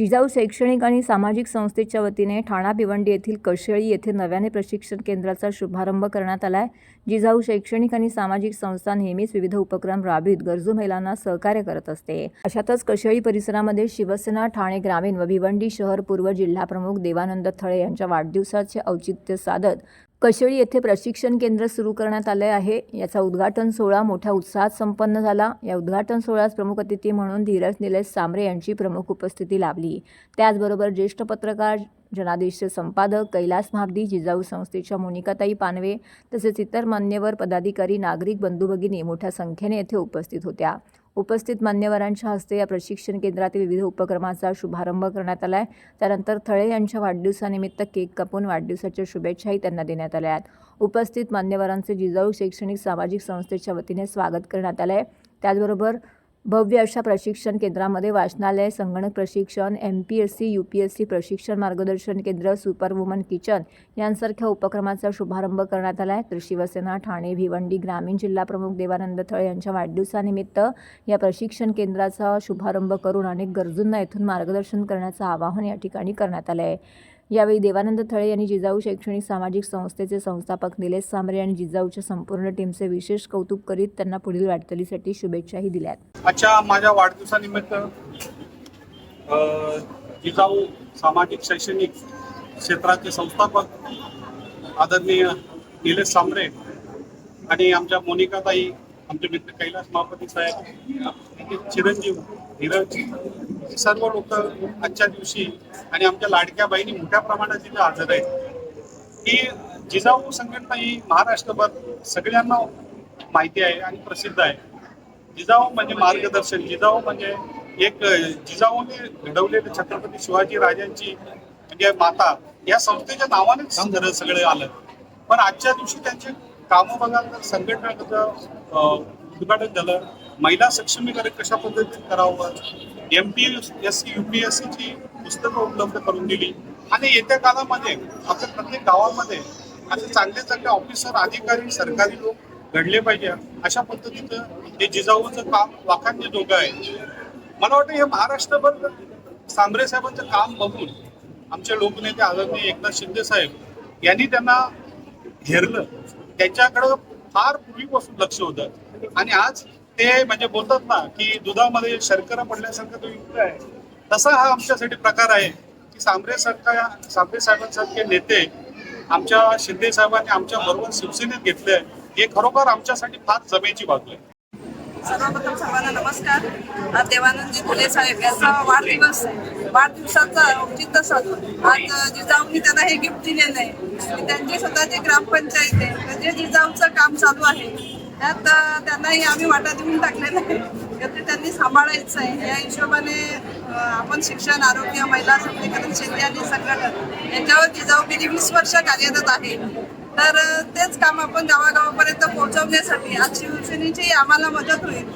जिजाऊ शैक्षणिक आणि सामाजिक संस्थेच्या वतीने ठाणा भिवंडी येथील कशेळी येथे नव्याने प्रशिक्षण केंद्राचा शुभारंभ करण्यात आला आहे जिजाऊ शैक्षणिक आणि सामाजिक संस्था नेहमीच विविध उपक्रम राबवीत गरजू महिलांना सहकार्य करत असते. अशातच कशेळी परिसरामध्ये शिवसेना ठाणे ग्रामीण व भिवंडी शहर पूर्व जिल्हाप्रमुख देवानंद थळे यांच्या वाढदिवसाचे औचित्य साधत कशेळी येथे प्रशिक्षण केंद्र सुरू करण्यात आले आहे. याचा उद्घाटन सोहळा मोठ्या उत्साहात संपन्न झाला. या उद्घाटन सोहळ्यास प्रमुख अतिथी म्हणून धीरज निलेश सांबरे यांची प्रमुख उपस्थिती लाभली. त्याचबरोबर ज्येष्ठ पत्रकार जनादेशचे संपादक कैलास महाबदी जिजाऊ संस्थेच्या मोनिकाताई पानवे तसेच इतर मान्यवर पदाधिकारी नागरिक बंधू भगिनी मोठ्या संख्येने येथे उपस्थित होत्या. उपस्थित मान्यवरांच्या हस्ते या प्रशिक्षण केंद्रातील विविध उपक्रमाचा शुभारंभ करण्यात आला आहे. त्यानंतर थळे यांच्या वाढदिवसानिमित्त केक कापून वाढदिवसाच्या शुभेच्छाही त्यांना देण्यात आल्या आहेत. उपस्थित मान्यवरांचे जिजाऊ शैक्षणिक सामाजिक संस्थेच्या वतीने स्वागत करण्यात आलं आहे. त्याचबरोबर भव्य अशा प्रशिक्षण केंद्रामध्ये वाचनालय संगणक प्रशिक्षण M P S C U P S C प्रशिक्षण मार्गदर्शन केंद्र सुपर वुमन किचन यांसारख्या उपक्रमाचा शुभारंभ करण्यात आला आहे. तर शिवसेना ठाणे भिवंडी ग्रामीण जिल्हा प्रमुख देवानंद थळे यांच्या वाढदिवसानिमित्त या प्रशिक्षण केंद्राचा शुभारंभ करून अनेक गरजूंना येथून मार्गदर्शन करण्याचं आवाहन या ठिकाणी करण्यात आलं आहे. यावेळी देवानंद थळे यांनी जिजाऊ शैक्षणिक सामाजिक संस्थेचे संस्थापक निलेश सांबरे आणि जिजाऊच्या संपूर्ण टीमचे विशेष कौतुक करीत त्यांना पुढील वाटचालीसाठी शुभेच्छाही दिल्यात. आजच्या माझ्या वाढदिवसानिमित्त जिजाऊ सामाजिक शैक्षणिक क्षेत्राचे संस्थापक आदरणीय निलेश सांबरे आणि आमच्या मोनिकाताई आमचे मित्र कैलास महापती साहेब चिरंजीव धीरज की सर्व लोक आजच्या दिवशी आणि आमच्या लाडक्या बाईंनी मोठ्या प्रमाणात तिथे हजर आहेत. की जिजाऊ संघटना ही महाराष्ट्रभर सगळ्यांना माहिती आहे आणि प्रसिद्ध आहे. जिजाऊ म्हणजे मार्गदर्शन जिजाऊ म्हणजे एक जिजाऊने घडवलेले छत्रपती शिवाजी राजांची म्हणजे माता या संस्थेच्या नावानेच सगळं आलं. पण आजच्या दिवशी त्यांचे कामं बघाल तर संघटना उद्घाटन झालं. महिला सक्षमीकरण कशा पद्धतीने करावं? M P S C U P S सीची पुस्तकं उपलब्ध करून दिली. आणि येत्या काळामध्ये आपल्या प्रत्येक गावामध्ये असे चांगले चांगले ऑफिसर अधिकारी सरकारी लोक घडले पाहिजे. अशा पद्धतीचं हे जिजाऊचं काम वाखाणणे दोघं आहे मला वाटतं हे महाराष्ट्रभर सांबरे साहेबांचं काम बघून आमचे लोकनेते आदरणीय एकनाथ शिंदे साहेब यांनी त्यांना हेरलं त्यांच्याकडं फार पूर्वीपासून लक्ष होतं आणि आज ते म्हणजे बोलतात ना की दुधामध्ये शर्करा पडल्यासारखं तो युक्त आहे. तसा हा आमच्यासाठी प्रकार आहे की सांबरे सरकार सांबरे साहेबांसारखे नेते आमच्या शिंदे साहेबांनी आमच्या बरोबर शिवसेनेत घेतले हे खरोखर आमच्यासाठी फार जमेची बाजू आहे. सर्वप्रथम सर्वांना नमस्कार. आज देवानंदजी फुले साहेब यांचा वाढदिवस वाढदिवसाचा औचित्य साधून आज जिजाऊंनी त्यांना हे गिफ्ट दिलेलं आहे. त्यांची स्वतःची ग्रामपंचायत आहे म्हणजे जिजाऊचं काम चालू आहे. त्यात त्यांनाही आम्ही वाटा देऊन टाकलेलं आहे. तर ते त्यांनी सांभाळायचं आहे. या हिशोबाने आपण शिक्षण आरोग्य महिला सबलीकरण शेती आणि संघटन यांच्यावर जिजाऊ गेली वीस वर्ष कार्यरत आहे. तर तेच काम आपण गावागावापर्यंत पोहोचवण्यासाठी आज शिवसेनेची आम्हाला मदत होईल.